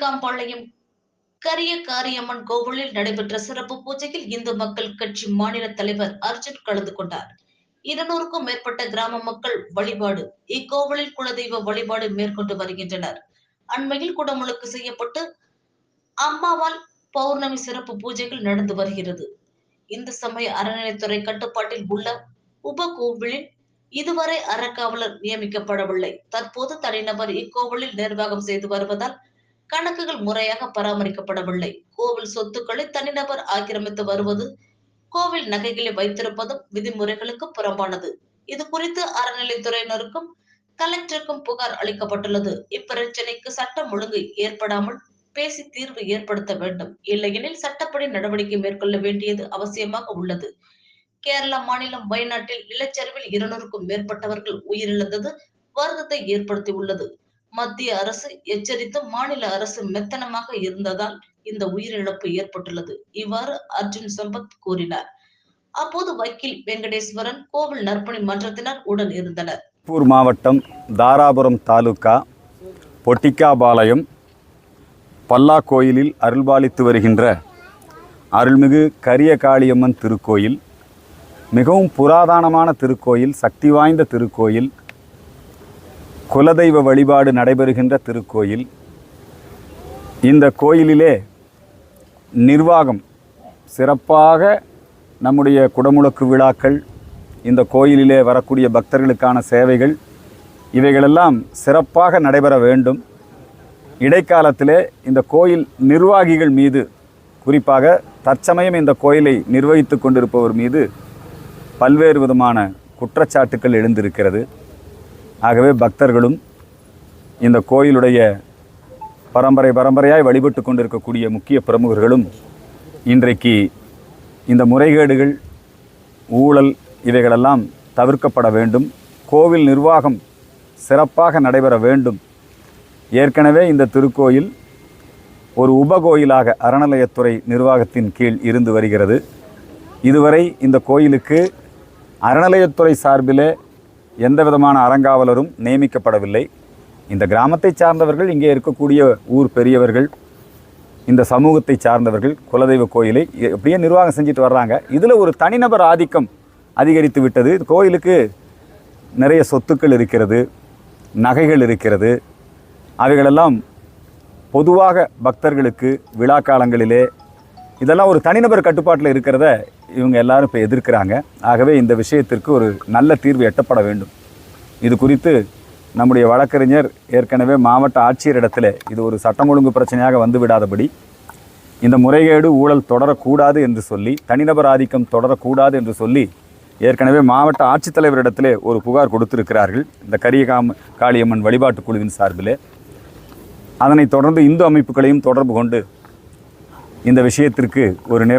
தேக்காம்பாளையம் கரிய காரியம்மன் கோவிலில் நடைபெற்ற சிறப்பு பூஜையில் இந்து மக்கள் கட்சி மாநில தலைவர் அர்ஜுன் கலந்து கொண்டார். இருநூறுக்கும் மேற்பட்ட கிராம மக்கள் வழிபாடு இக்கோவிலில் குலதெய்வ வழிபாடு மேற்கொண்டு வருகின்றனர். அண்மையில் குடமுழுக்கு செய்யப்பட்டு அம்மாவால் பௌர்ணமி சிறப்பு பூஜைகள் நடந்து வருகிறது. இந்து சமய அறநிலைத்துறை கட்டுப்பாட்டில் உள்ள உப கோவிலில் இதுவரை அறக்காவலர் நியமிக்கப்படவில்லை. தற்போது தனிநபர் இக்கோவிலில் நிர்வாகம் செய்து வருவதால் கணக்குகள் முறையாக பராமரிக்கப்படவில்லை. கோவில் சொத்துக்களை தனிநபர் ஆக்கிரமித்து வருவது கோவில் நகைகளை வைத்திருப்பதும் விதிமுறைகளுக்கு புறம்பானது. இது குறித்து அறநிலைத்துறையினருக்கும் கலெக்டருக்கும் புகார் அளிக்கப்பட்டுள்ளது. இப்பிரச்சனைக்கு சட்டம் ஒழுங்கு ஏற்படாமல் பேசி தீர்வு ஏற்படுத்த வேண்டும். இல்லையெனில் சட்டப்படி நடவடிக்கை மேற்கொள்ள வேண்டியது அவசியமாக உள்ளது. கேரள மாநிலம் வயநாட்டில் நிலச்சரிவில் இருநூறுக்கும் மேற்பட்டவர்கள் உயிரிழந்தது வருத்தத்தை ஏற்படுத்தி உள்ளது மத்திய அரசு எச்சரித்தும் மாநில அரசு மெத்தனமாக இருந்ததால் இந்த உயிரிழப்பு ஏற்பட்டுள்ளது. இவ்வாறு அர்ஜுன் சம்பத் கூறினார். அப்போது வக்கீல் வெங்கடேஸ்வரன் கோவில் நற்பணி மன்றத்தினர் உடன் இருந்தனர். திருப்பூர் மாவட்டம் தாராபுரம் தாலுகா பொட்டிக்காபாளையம் பல்லா கோயிலில் அருள்பாலித்து வருகின்ற அருள்மிகு கரிய காளியம்மன் திருக்கோயில் மிகவும் புராதனமான திருக்கோயில் சக்தி வாய்ந்த திருக்கோயில் குலதெய்வ வழிபாடு நடைபெறுகின்ற திருக்கோயில். இந்த கோயிலிலே நிர்வாகம் சிறப்பாக நம்முடைய குடமுழக்கு விழாக்கள் இந்த கோயிலிலே வரக்கூடிய பக்தர்களுக்கான சேவைகள் இவைகளெல்லாம் சிறப்பாக நடைபெற வேண்டும். இடைக்காலத்திலே இந்த கோயில் நிர்வாகிகள் மீது குறிப்பாக தற்சமயம் இந்த கோயிலை நிர்வகித்து கொண்டிருப்பவர் மீது பல்வேறு விதமான குற்றச்சாட்டுக்கள் எழுந்திருக்கிறது. ஆகவே பக்தர்களும் இந்த கோயிலுடைய பரம்பரை பரம்பரையாய் வழிபட்டு கொண்டிருக்கக்கூடிய முக்கிய பிரமுகர்களும் இன்றைக்கு இந்த முறைகேடுகள் ஊழல் இவைகளெல்லாம் தவிர்க்கப்பட வேண்டும். கோவில் நிர்வாகம் சிறப்பாக நடைபெற வேண்டும். ஏற்கனவே இந்த திருக்கோயில் ஒரு உபகோயிலாக அறநிலையத்துறை நிர்வாகத்தின் கீழ் இருந்து வருகிறது. இதுவரை இந்த கோயிலுக்கு அறநிலையத்துறை சார்பிலே எந்த விதமான அறங்காவலரும் நியமிக்கப்படவில்லை. இந்த கிராமத்தை சார்ந்தவர்கள் இங்கே இருக்கக்கூடிய ஊர் பெரியவர்கள் இந்த சமூகத்தை சார்ந்தவர்கள் குலதெய்வ கோயிலை எப்படியே நிர்வாகம் செஞ்சுட்டு வர்றாங்க. இதில் ஒரு தனிநபர் ஆதிக்கம் அதிகரித்து விட்டது. கோயிலுக்கு நிறைய சொத்துக்கள் இருக்கிறது நகைகள் இருக்கிறது. அவைகளெல்லாம் பொதுவாக பக்தர்களுக்கு விழா காலங்களிலே இதெல்லாம் ஒரு தனிநபர் கட்டுப்பாட்டில் இருக்கிறத இவங்க எல்லாரும் இப்போ எதிர்க்கிறாங்க. ஆகவே இந்த விஷயத்திற்கு ஒரு நல்ல தீர்வு எட்டப்பட வேண்டும். இது குறித்து நம்முடைய வழக்கறிஞர் ஏற்கனவே மாவட்ட ஆட்சியரிடத்தில் இது ஒரு சட்டம் ஒழுங்கு பிரச்சனையாக வந்து விடாதபடி இந்த முறைகேடு ஊழல் தொடரக்கூடாது என்று சொல்லி தனிநபர் ஆதிக்கம் தொடரக்கூடாது என்று சொல்லி ஏற்கனவே மாவட்ட ஆட்சித்தலைவரிடத்திலே ஒரு புகார் கொடுத்திருக்கிறார்கள். இந்த கரியகாம காளியம்மன் வழிபாட்டு குழுவின் சார்பில். அதனைத் தொடர்ந்து இந்து அமைப்புகளையும் தொடர்பு கொண்டு இந்த விஷயத்திற்கு ஒரு நிரந்தர